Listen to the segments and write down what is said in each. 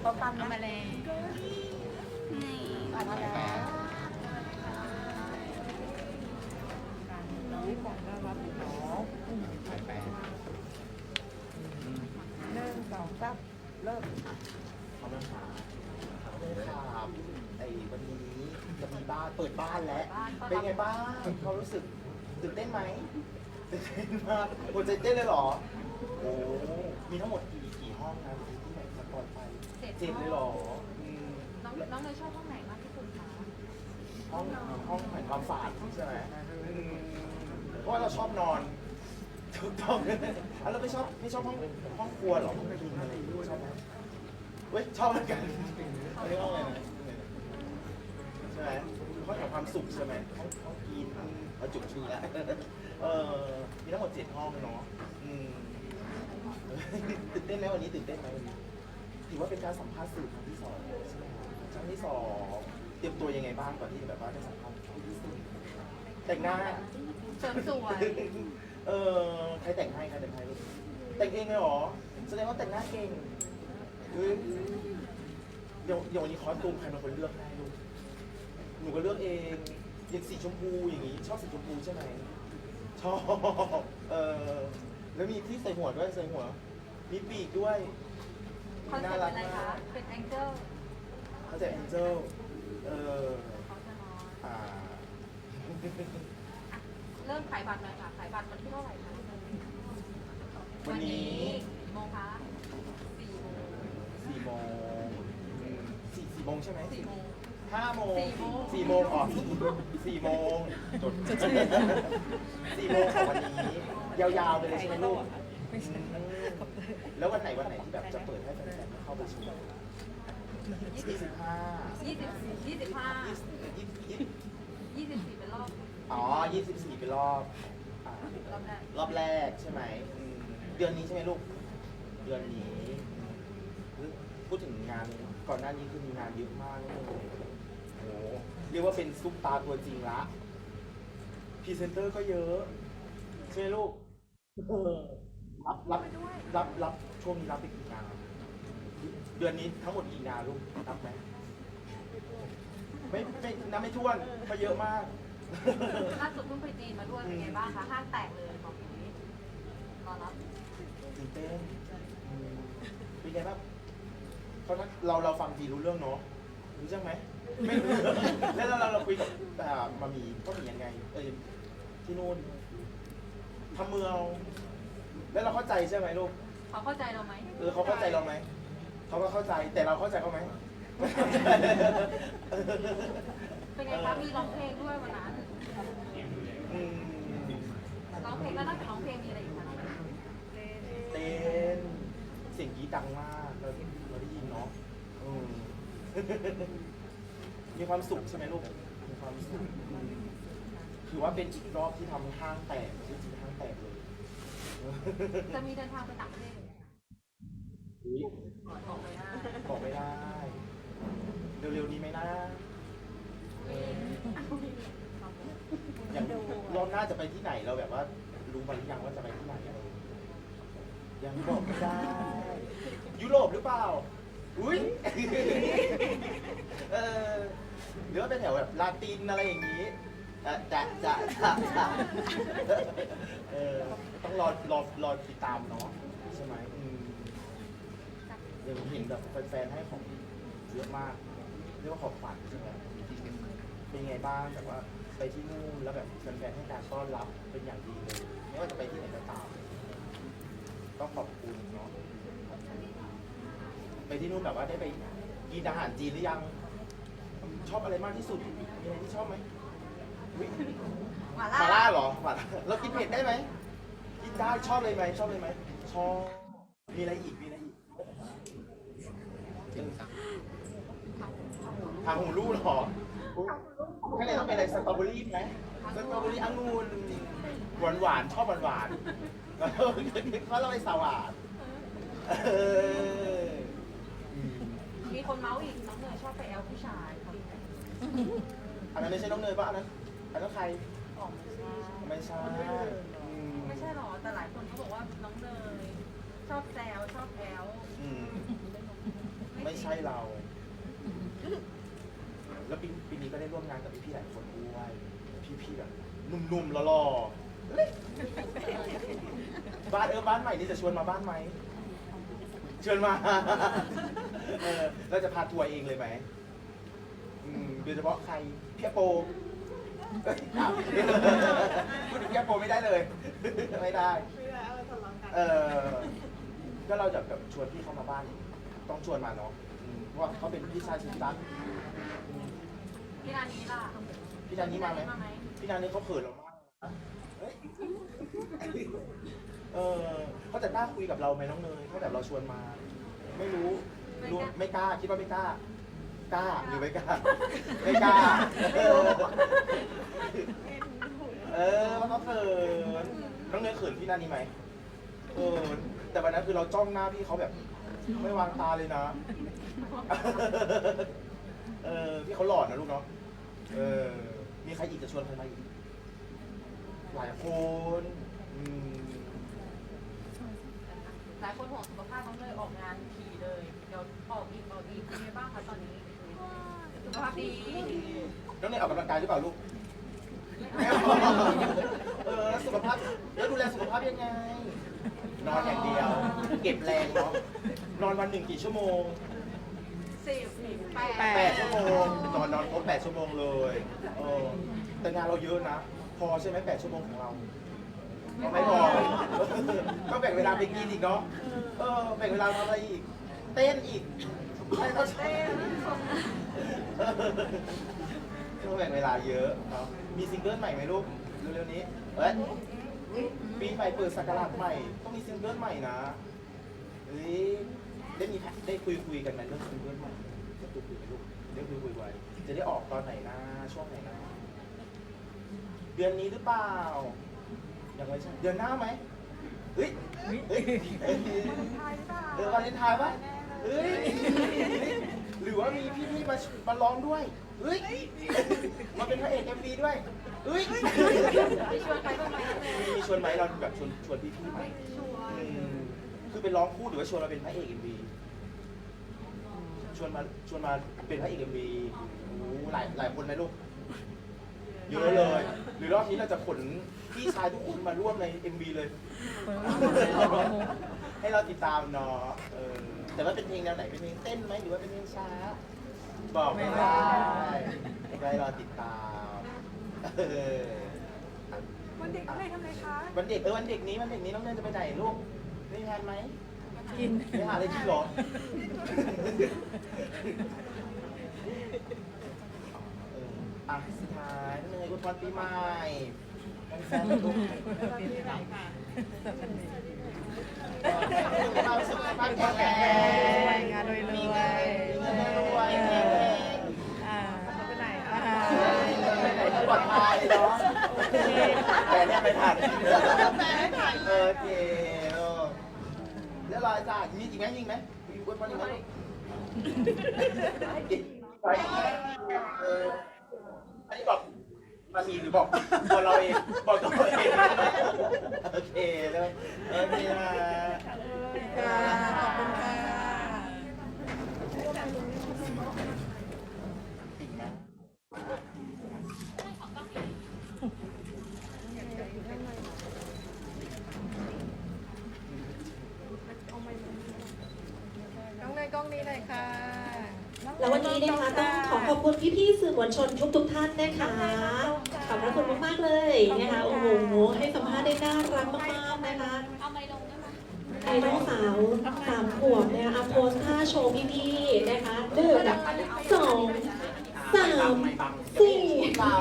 เขาปันเอามาเลยนี่เอามาแล้วน้องพี่ป๋องน่ารักอยู่เนาะแปดแปดหนึ่งสองสามเริ่มเขามาหาเลยครับไอ้วันนี้จะมีบ้านเปิดบ้านแล้ว เป็นไงบ้างเขารู้สึกตื่นเต้นไหมตื่นเต้นมากหัวใจเต้นเลยเหรอ โอ้ มีทั้งหมดกี่กี่ห้องนะ เจ็ดเจ็ดเลยเหรออืมน้องน้องเลยชอบห้องไหนมากที่สุดคะห้องห้องแห่งความฝันใช่ไหมอืมเพราะว่าเราชอบนอนถูกต้องอะเราไม่ชอบไม่ชอบห้องห้องครัวเหรอห้องกินอะไรอย่างงี้ชอบไหมเว้ยชอบเหมือนกันอันนี้ห้องอะไรนะใช่ไหมห้องแห่งความสุขใช่ไหมห้องห้องกินเราจุกชื่อแล้วเออมีทั้งหมดเจ็ดห้องเนาะอืมตื่นเต้นไหมวันนี้ตื่นเต้นไหมวันนี้ ถือว่าเป็นการสัมภาษณ์สื่อครั้งที่สองใช่ไหมครั้งที่สองเตรียมตัวยังไงบ้างก่อนที่แบบว่าได้สัมภาษณ์ครั้งที่สี่แต่งหน้า เสริมสวย เออใครแต่งให้ใครแต่งให้ลูกแต่งเองเลยเหรอ แสดงว่าแต่งหน้าเก่งเฮ้ยเดี๋ยวเดี๋ยววันนี้คอสตูมใครเป็นคนเลือกให้ลูก หนูก็เลือกเองอย่างสีชมพูอย่างนี้ ชอบสีชมพูใช่ไหม ชอบ เออแล้วมีที่ใส่หัวด้วยใส่หัว มีปีกด้วย คอนเซ็ปต์เป็นอะไรคะเป็นแองเจิลเขาจะแองเจลเออเขาจะนอนอ่าเริ่มขายบัตรเลยค่ะขายบัตรวันที่เท่าไหร่คะวันนี้กี่โมงคะสี่โมงสี่โมงอืมสี่สี่โมงใช่ไหมสี่โมง ห้าโมงสี่โมงสี่โมงอ๋อสี่โมงจดสี่โมงของวันนี้ ยาวๆไปเลยใช่ไหมลูก อืมแล้ววันไหนวันไหนที่แบบจะเปิดให้แฟนๆเข้าไปชมยี่สิบห้ายี่สิบยี่สิบห้ายี่สิบยี่สิบยี่สิบสี่เป็นรอบอ๋อยี่สิบสี่เป็นรอบอ่ารอบแรกรอบแรกใช่ไหมอืมเดือนนี้ใช่ไหมลูก เดือนนี้อืมพูดถึงงานก่อนหน้านี้คือมีงานเยอะมากเลยโอ้โหเรียกว่าเป็นซุปตาตัวจริงละพรีเซนเตอร์ก็เยอะ ใช่ไหมลูกเออ รับรับรับรับช่วงนี้รับไปกี่งานเดือนนี้ทั้งหมดกี่งานลูกรับไหมไม่ไม่นับไม่ถ้วนเพราะเยอะมากล่าสุดเพิ่งไปจีนมาด้วยเป็นไงบ้างคะห้างแตกเลยบอกอย่างนี้รอรับตื่นเต้นอืมเป็นไงบ้างเขาทักเราเราฟังจีนรู้เรื่องเนาะรู้ใช่ไหมไม่รู้แล้วเราเราเราคุยกับอ่ามามีก็มียังไง เออที่นู่นทำเมือง แล้วเราเข้าใจใช่ไหมลูกเขาเข้าใจเราไหมเออเขาเข้าใจเราไหมเขาก็เข้าใจแต่เราเข้าใจเขาไหมเป็นไงคะมีร้องเพลงด้วยวันนั้นอืมร้องเพลงแล้วนอกจากร้องเพลงมีอะไรอีกคะเต้นเสียงกรีดดังมากเราเราได้ยินเนาะอืมมีความสุขใช่ไหมลูกมีความสุขอืมถือว่าเป็นอีกรอบที่ทำห้างแตกจริงๆห้างแตกเลย จะมีเดินทางไปต่างประเทศไหมอุ๊ยบอกเลยนะบอกไม่ได้ เร็วๆนี้ไหมนะอย่างรอบหน้าจะไปที่ไหนเราแบบว่ารู้มาหรือยังว่าจะไปที่ไหนอะไรอย่างเงี้ยยังบอกไม่ได้ ยุโรปหรือเปล่า อุ้ยเออหรือว่าเป็นแถวแบบลาตินอะไรอย่างนี้ จะจะจะจะจะเออต้องรอรอรอติดตามเนาะใช่ไหมอืมเดี๋ยวผมเห็นแบบแฟนๆให้ของเยอะมากเรียกว่าของขวัญใช่ไหมเป็นไงบ้างแบบว่าไปที่นู่นแล้วแบบแฟนๆให้การต้อนรับเป็นอย่างดีเลยไม่ว่าจะไปที่ไหนก็ตามต้องขอบคุณเนาะไปที่นู่นแบบว่าได้ไปกินอาหารจีนหรือยัง ชอบอะไรมากที่สุดมีอะไรที่ชอบไหม หมาหมาล่าล่าเหรอหมาล่าเรากินเผ็ดได้ไหมกินได้ชอบเลยไหมชอบเลยไหมชอบมีอะไรอีกมีอะไรอีกเก่งจังทางหูรูดเหรออุ๊ยข้างในต้องเป็นอะไรสตรอเบอรี่ไหมสตรอเบอรี่องุ่นหวานหวานๆชอบหวานหวานๆแล้วเพราะเราไปสวาดเอออืมมีคนเมาส์อีกน้องเนยชอบไปแอลผู้ชายจริงไหมอันนั้นไม่ใช่น้องเนยป่ะอันนั้น อันนั้นใครอ๋อไม่ใช่ไม่ใช่อืมไม่ใช่หรอ แต่หลายคนเขาบอกว่าน้องเนยชอบแซวชอบแอลอืมไม่ใช่เรา แล้วปีปีนี้ก็ได้ร่วมงานกับพี่ๆหลายคนด้วยพี่ๆแบบหนุ่มๆหล่อๆเฮ้ยบ้านเออบ้านใหม่นี่จะชวนมาบ้านไหมชวนมาเออเราจะพาทัวร์เองเลยไหมอืมโดยเฉพาะใครพี่อโปเอ้ยอ้าว พูดถึงพี่อโปไม่ได้เลย ไม่ได้เออ ก็เราจะแบบชวนพี่เข้ามาบ้าน ต้องชวนมาเนาะอืมเพราะว่าเขาเป็นพี่ชายสุดรักอืมพี่นานี้ล่ะพี่จานี้มาไหมมาไหมพี่จานี้เขาเขินเรามากนะเฮ้ยเออเขาจะกล้าคุยกับเราไหมน้องเนยถ้าแบบเราชวนมา ไม่รู้รู้ไม่กล้าคิดว่าไม่กล้า กล้าหรือไม่กล้า ไม่กล้า เออเออมันก็เขินน้องเนยเขินพี่นานี้ไหมเขินแต่วันนั้นคือเราจ้องหน้าพี่เขาแบบ ไม่วางตาเลยนะ เออพี่เขาหล่อนะลูกเนาะ เออ มีใครอีกจะชวนใครมาอีก หลายคนอืมหลายคนห่วงสุขภาพน้องเลยออกงานถี่เลย เดี๋ยวออกอีกออกอีกเป็นไงบ้างคะตอนนี้ สุขภาพดีน้องเนยออกกำลังกายหรือเปล่าลูกเออแล้วสุขภาพแล้วดูแลสุขภาพยังไง นอนอย่างเดียว เก็บแรงเนาะนอนวันหนึ่งกี่ชั่วโมงสิบแปแปดชั่วโมงนอนนอนครบแปดชั่วโมงเลยเออแต่งานเราเยอะนะ พอใช่ไหมแปดชั่วโมงของเราก็ไม่พอก็แบ่งเวลาไปกินอีกเนาะเออแบ่งเวลาทำอะไรอีก เต้นอีกใช่ก็ ใช่ก็แบ่งเวลาเยอะเนาะมีซิงเกิลใหม่ไหมลูกเร็วๆนี้เอ้ยปีใหม่เปิดสักราชใหม่ต้องมีซิงเกิลใหม่นะเฮ้ยได้มีได้คุยคุยกันไหมเรื่องซิงเกิลใหม่ได้คุยคุยไหมลูกได้คุยคุยไว้จะได้ออกตอนไหนนะช่วงไหนนะเดือนนี้หรือเปล่ายังไม่ใช่เดือนหน้าไหมเฮ้ยเฮ้ยเฮ้ยเดือนวาเลนไทน์ปะเฮ้ยเฮ้ย หรือว่ามีพี่ๆมามาร้องด้วยเฮ้ยมาเป็นพระเอกเอ็มวีด้วยเฮ้ยไปชวนใครบ้างไหมมีมีชวนไหมเราแบบชวนชวนพี่ๆไหมอืมคือเป็นร้องคู่หรือว่าชวนมาเป็นพระเอกเอ็มวีชวนมาชวนมาเป็นพระเอกเอ็มวีหลายหลายคนไหมลูกเยอะเลย หรือรอบนี้เราจะขนพี่ชายทุกคนมาร่วมใน MV เลย ให้เราติดตามเนาะเออ แต่ว่าเป็นเพลงแนวไหนเป็นเพลงเต้นไหมหรือว่าเป็นเพลงช้า บอกไม่ได้ให้เราติดตามเออวันเด็กอะไรทำอะไรคะวันเด็กเออวันเด็กนี้วันเด็กนี้น้องเนยจะไปไหนลูกไม่มีงานไหมกินไปหาอะไรกินเหรอเอออะสุดท้ายน้องเนยอวยพรปีใหม่แฟนๆทุกควาสุขภาพแข็งแรงงานรวยๆมีเงินมีเงินรวยๆแข็งแรงอ่าไปไหนอ่าไปไหนก็ปลอดภัยเนาะแต่เนี่ยไม่ทันโอเคเออเรียบร้อยจ้ายิงอีกไหมยิงไหมยิงบนบอลอีกไหมามีหรือบอกตัวเราเองบอกตัวเองโอเคเลยโอเคนะค่ะขอบคุณค่ะน้องเนยกล้องนี้เลยค่ะแล้ววันนี้นะคะต้องขอขอบคุณพี่ๆสื่อมวลชนทุกทุกๆท่านนะคะ ขอบพระคุณมากๆเลยนะคะ โอ้โห ให้สัมภาษณ์ได้น่ารักมากๆนะคะเอาไมลงได้ไหมไอ้น้องสาวสามขวบนะคะเอาโพสท่าโชว์พี่ๆนะคะหนึ่งสองสามสี่เรา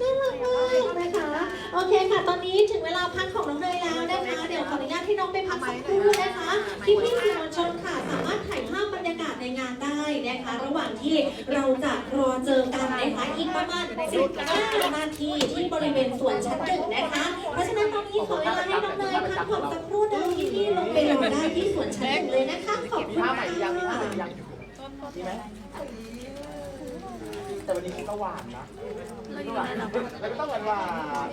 น่ารักมากนะคะ โอเคค่ะ ตอนนี้ถึงเวลาพักของน้องเนยแล้วนะคะ เดี๋ยวขออนุญาตให้น้องไปพักสักครู่นะคะ พี่พี่ๆสื่อมวลชนค่ะ สามารถถ่ายภาพบรรยากาศในงานได้ นะคะ ระหว่างที่เราจะรอเจอกันนะคะอีกประมาณ 15 นาทีที่บริเวณสวนชั้นหนึ่งนะคะ เพราะฉะนั้นตอนนี้ขอเวลาให้น้องเนยพักผ่อนสักครู่หนึงพี่ลงไปรอได้ที่สวนชั้นหนึ่งเลยนะคะ ขอบคุณค่ะท่าใหม่หรือยังมีไหมแต่วันนี้คิดว่าหวานนะคิดว่หวานแล้วก็ต้องหวานหวาน